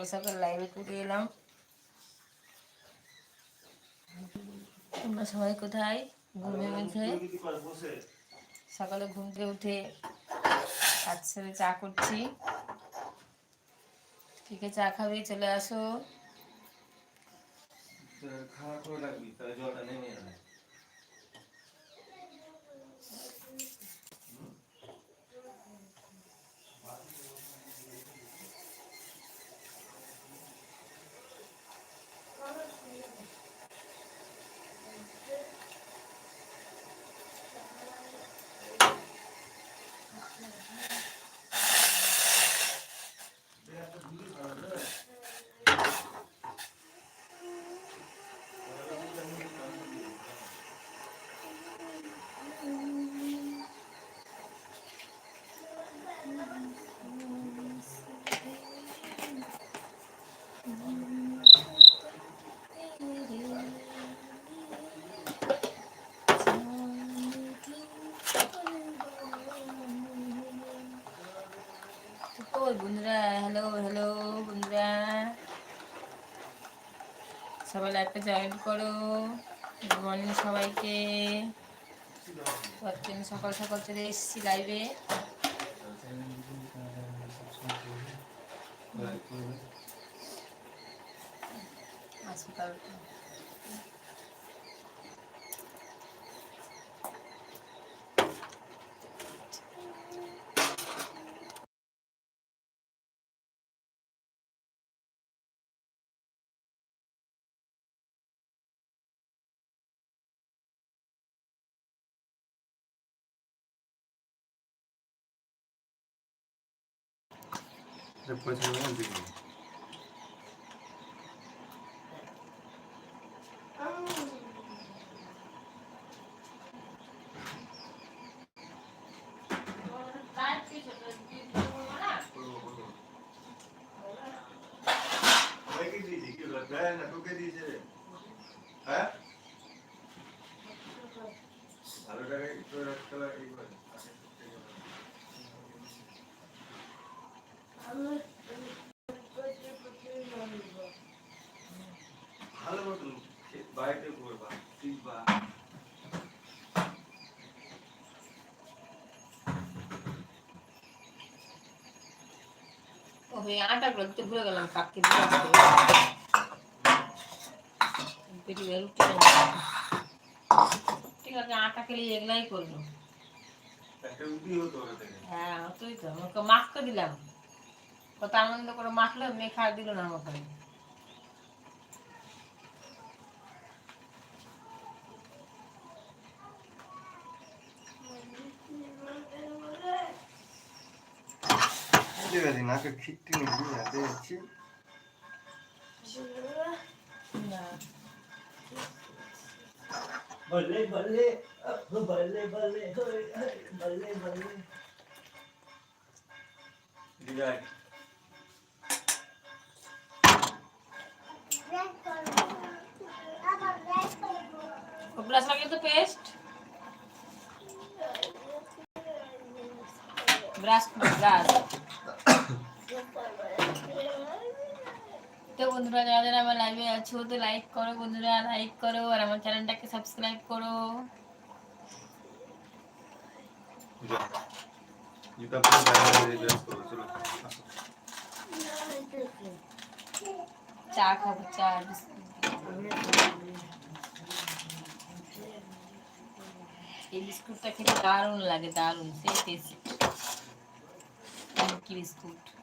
সকাল সকাল লাইভে করে এলাম। তোমরা সবাই কোথায়? ঘুমে উঠে। সকালে ঘুম থেকে উঠে কাজ ছেড়ে চা করছি। ঠিক, চা খাবে চলে আসো। খাওয়া করে রাখবি, তাহলে জলটা নেমে কই বন্ধুরা হ্যালো হ্যালো বন্ধুরা সবাই লাইভটা জয়েন করো। গুড মর্নিং সবাইকে। প্রত্যেক সকাল সকাল চলে এসেছি লাইভে পয়সা নেই দিবি সবাইকে দিয়েছি কি লজ্জা হয় না তোকে দিয়েছে রে হ্যাঁ ভালো টাকায় তোর একটা এই করে ভালো মতন বাড়িতে করবা শিখবা ওই আটা গুলো দিতে ভুলে গেলাম কাককে রুটি ঠিক আছে আটা খেলে এগুলাই করল। হ্যাঁ তুই তো। আমাকে মাখতে দিলাম। কত আনন্দ করে মাখলো মেয়ে খাওয়া দিল না আমাকে ঠিক আছে নাকে খিটটি নিবি হাতে যাচ্ছি না বলে বলে বলে বলে বলে বলে বিজয় ব্রাশ লাগিয়ে তো পেস্ট ব্রাশ ব্রাশ তো বন্ধুরা যারা যারা আমার লাইভে আছো তো লাইক করো বন্ধুরা লাইক করো আর আমার চ্যানেলটাকে সাবস্ক্রাইব করো জুতা পরে বাইরে ড্রেস করো চলো চা খাব চা বিস্কুট এই বিস্কুটটা খেতে দারুণ লাগে দারুণ সেই টেস্ট কি বিস্কুট How are you?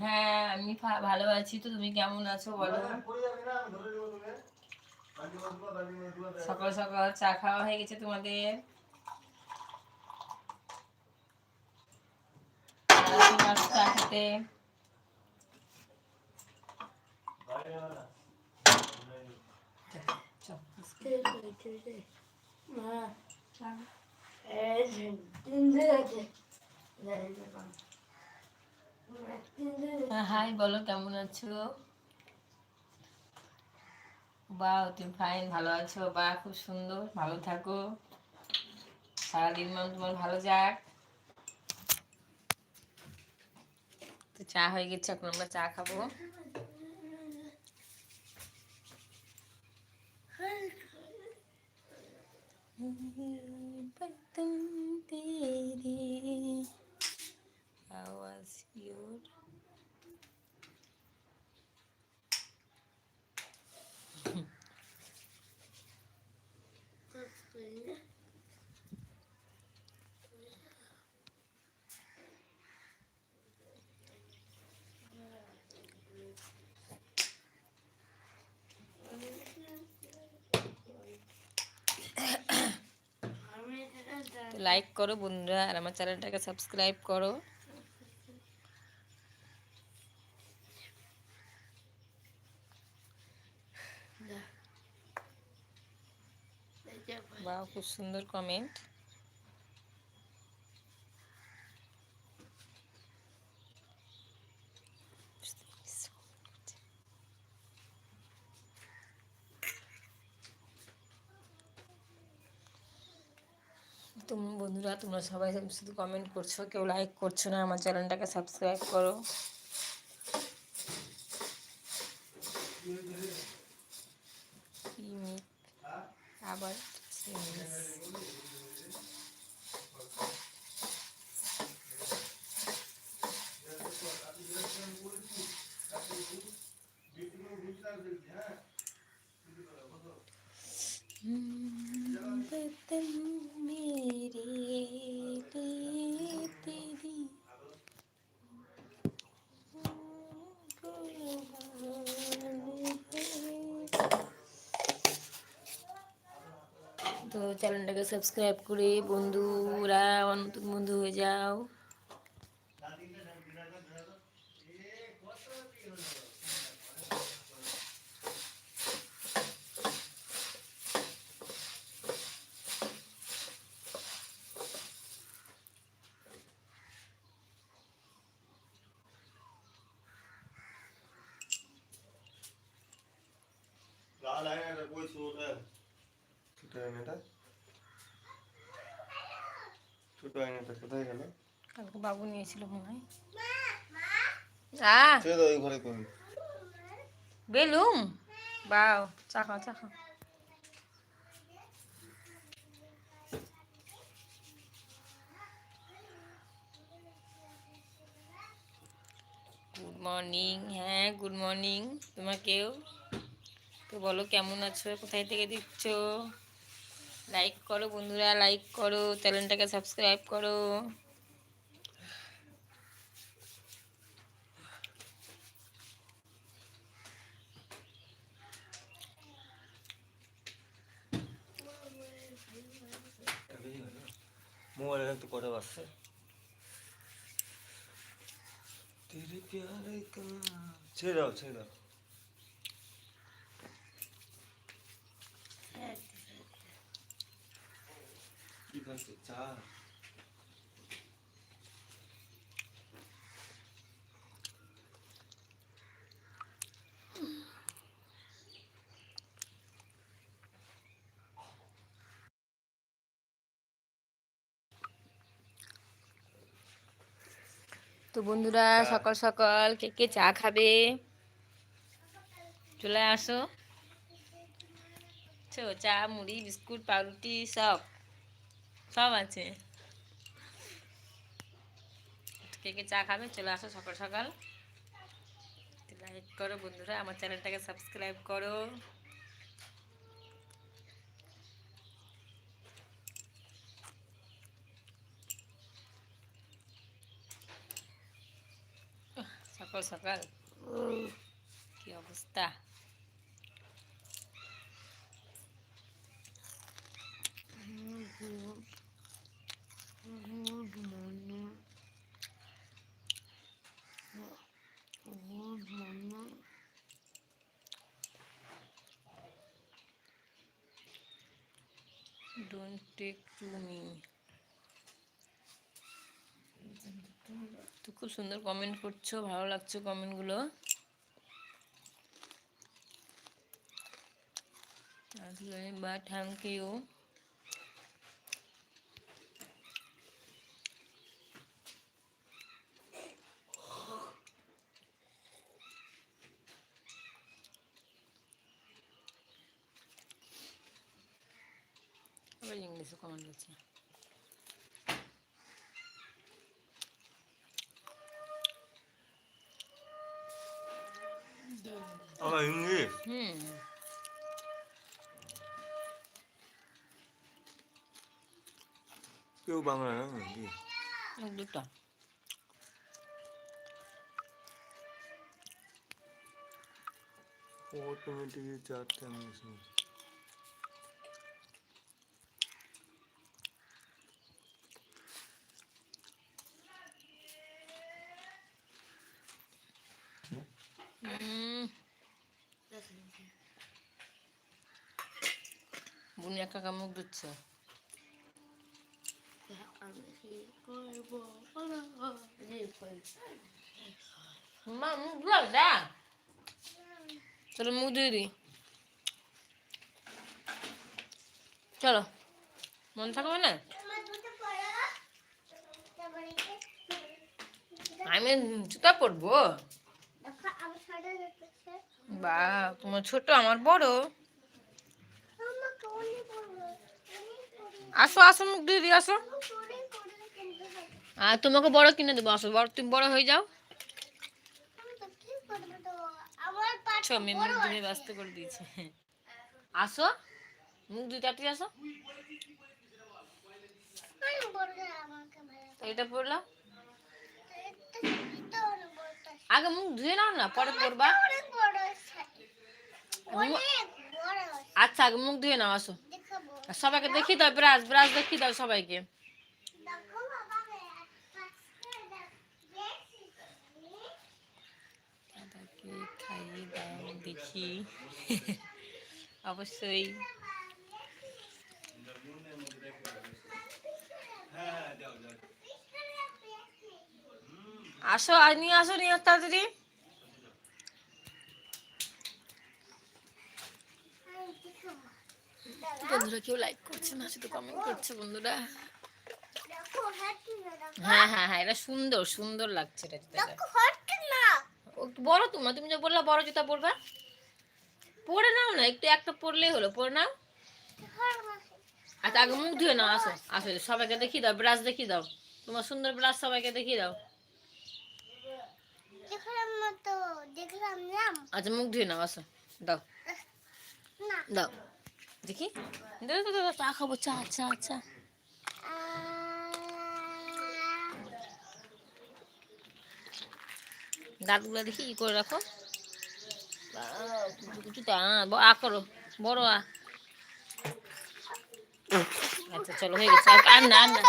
হ্যাঁ আমি ভা- ভালো আছি তো তুমি কেমন আছো বলো সকাল সকাল চা খাওয়া হয়ে গেছে তোমাদের আর তোমার চা হাই, বলো কেমন আছো? বা তুমি ফাইন ভালো আছো? বা খুব সুন্দর, ভালো থাকো। সারাদিন মান তোমার ভালো যাক। তো চা হয়ে গেছে এখন আমরা চা খাব Thank you. তো লাইক করো বন্ধুরা আর আমার চ্যানেলটাকে সাবস্ক্রাইব করো। বা খুব সুন্দর কমেন্ট তুমি বন্ধুরা তোমরা সবাই শুধু কমেন্ট করছ কেউ লাইক করছ না আমার চ্যানেলটাকে সাবস্ক্রাইব করো। আবার সিমিস। बदन मेरे लिए तेरी তো চ্যানেলটাকে সাবস্ক্রাইব করে বন্ধুরা আমার নতুন বন্ধু হয়ে যাও ছোট আয়নাটা। ছোট আয়নাটা কোথায় গেল? কালকে বাবু নিয়েছিল মনে হয়। ছেড়ে ঘরে বেলুম? বাও চা খাও চা খাও গুড মর্নিং হ্যাঁ গুড মর্নিং তোমাকেও তো বলো, কেমন আছো? কোথায় থেকে দিচ্ছ লাইক করো বন্ধুরা লাইক করো চ্যানেলটাকে সাবস্ক্রাইব করো। একটু ছেড়ে দাও ছেড়ে দাও। তো বন্ধুরা সকাল সকাল কে কে চা খাবে? চলে আসো। চো চা মুড়ি বিস্কুট পাউরুটি সব। সব আছে। কে কে চা খাবে, চলে আসো সকাল সকাল। লাইক করো বন্ধুরা, আমার চ্যানেলটাকে সাবস্ক্রাইব করো। সকাল সকাল। কি অবস্থা? Don't take to me. তো খুব সুন্দর কমেন্ট করছ, ভালো লাগছে কমেন্টগুলো বা থ্যাংক ইউ আবার ইংলিশে কমেন্ট করছে 아마 형님 হুম 뼈방을 여기 দুটো automatically চারটামেশন হুম বুনি একা কামুক দিচ্ছে। মা মুখ ধুলাম দা চলো মুখ ধুয়ে দিই। চলো। মন থাকবে না? আমি জুতা পরবো? বা তোমার ছোট আমার বড়। আসো আসো মুখ দিয়ে দিয়ে আসো। আর তোমাকে বড় কিনে দেবো আসো বড় তুমি বড় হয়ে যাও। ছ ধুয়ে ব্যস্ত করে দিয়েছি। আসো মুখ ধুয়ে তাড়াতাড়ি আসো। এটা পড়লাম আগে মুখ ধুয়ে নাও না পরে পড়বা আচ্ছা আগে মুখ ধুয়ে নাও, আসো। সবাইকে দেখি দাও, ব্রাশ ব্রাশ দেখি দাও সবাইকে। খাইয়ে দাও, দেখি। অবশ্যই। আসো, আর নিয়ে আসো, নিয়ে তাড়াতাড়ি। বন্ধুরা কেউ লাইক করছে না শুধু কমেন্ট করছে বন্ধুরা। হ্যাঁ হ্যাঁ হ্যাঁ এটা সুন্দর সুন্দর লাগছে এটা বড় তোমার তুমি যে বললা বড় জুতা পরবা। পরে নাও না একটু একটা পরলেই হলো পরে নাও। আচ্ছা আগে মুখ ধুয়ে নাও আসো আসো সবাইকে দেখিয়ে দাও ব্রাশ দেখিয়ে দাও। তোমার সুন্দর ব্রাশ সবাইকে দেখিয়ে দাও। আচ্ছা মুখ ধুয়ে নাও আসো দাও। দাও। দেখি। চা খাব, চা চা চা। দাঁতগুলো দেখি, ই করে রাখো। কুচু কুচুতে আ করো, বড় আ। আচ্ছা চলো, হয়ে গেছে। আর- না, আর না।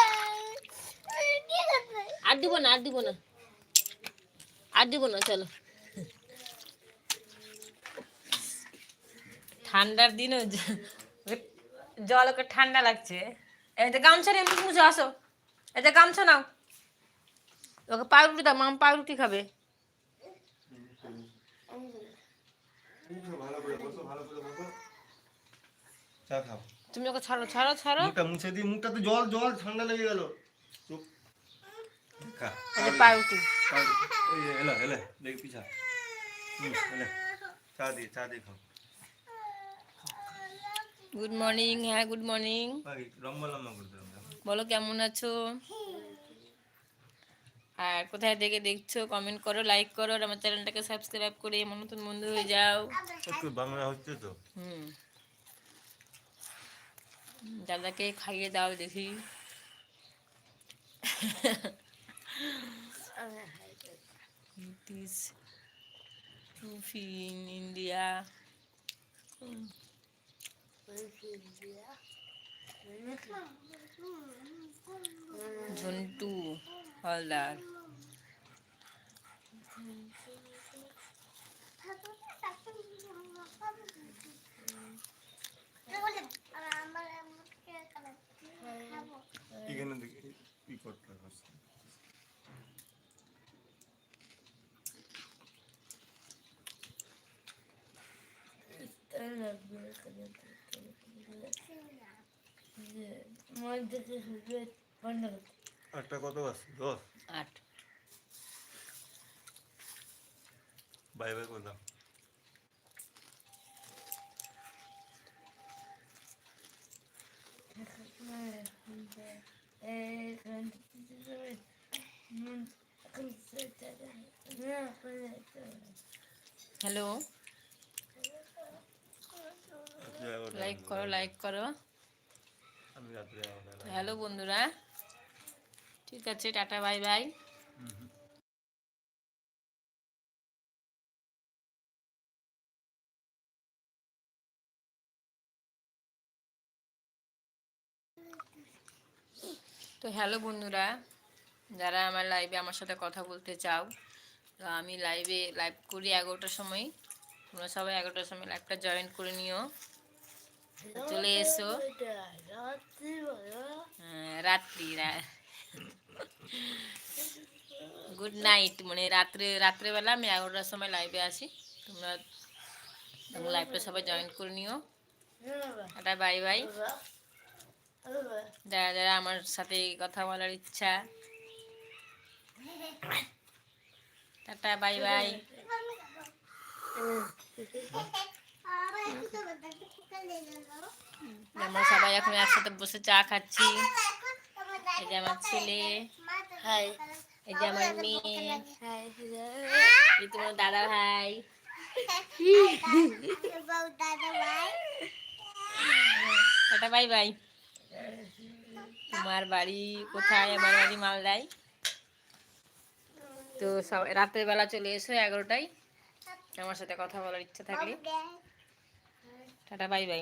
আর দিব না, আর দিব না। আর দিব না, চলো। ঠান্ডার দিনও জল ওকে ঠান্ডা লাগছে। এটা গামছা নিয়ে মুছে আসো। এটা গামছা নাও। ওকে পাউরুটি দাও মাম পাউরুটি খাবে। তুমি ওকে ছাড়ো ছাড়ো ছাড়ো। মুখটা মুছে দিই মুখটা তো জল জল ঠান্ডা লেগে গেল। চুপ। খা। এই যে পাউরুটি। এলা এলা দেখি পিছা। এলা। চা দিয়ে চা দিয়ে খাও। গুড মর্নিং হ্যাঁ গুড মর্নিং বলো কেমন আছো? আর কোথায় থেকে দেখছ কমেন্ট করো লাইক করো আর আমার চ্যানেলটাকে সাবস্ক্রাইব করে এমন নতুন বন্ধু হয়ে যাও। একটু বাংলা হচ্ছে তো। হুম। দাদাকে খাইয়ে দাও দেখি। Is Rufi in India. Jhantu Haldar. এখানে দেখি ই করতে হবে আটটা কত আছে দশ? আট। বাই বাই করলাম হ্যালো? রাত্রে এগারোটা লাইক করো লাইক করো। আমি রাত্রে এগারোটা হ্যালো বন্ধুরা। ঠিক আছে টাটা বাই বাই তো হ্যালো বন্ধুরা যারা আমার লাইভে আমার সাথে কথা বলতে চাও তো আমি লাইভে লাইভ করি এগারোটার সময়। তোমরা সবাই এগারোটার সময় লাইভটা জয়েন করে নিও। চলে এসো। হ্যাঁ, রাত্রি গুড নাইট মানে রাত্রে রাত্রেবেলা আমি এগারোটার সময় লাইভে আসি তোমরা লাইভটা সবাই জয়েন করে নিও। এটা বাই বাই যারা যারা আমার সাথে কথা বলার ইচ্ছা। টাটা বাই বাই আমরা সবাই এখন একসাথে বসে চা খাচ্ছি। এই যে আমার ছেলে। এই যে আমার মেয়ে। এই তোমার দাদা ভাই। Tata, bye bye. তোমার বাড়ি কোথায়? আমার বাড়ি মালদায়। তো সব রাতের বেলা চলে এসো এগারোটায়। আমার সাথে কথা বলার ইচ্ছা থাকলে। Tata bye bye.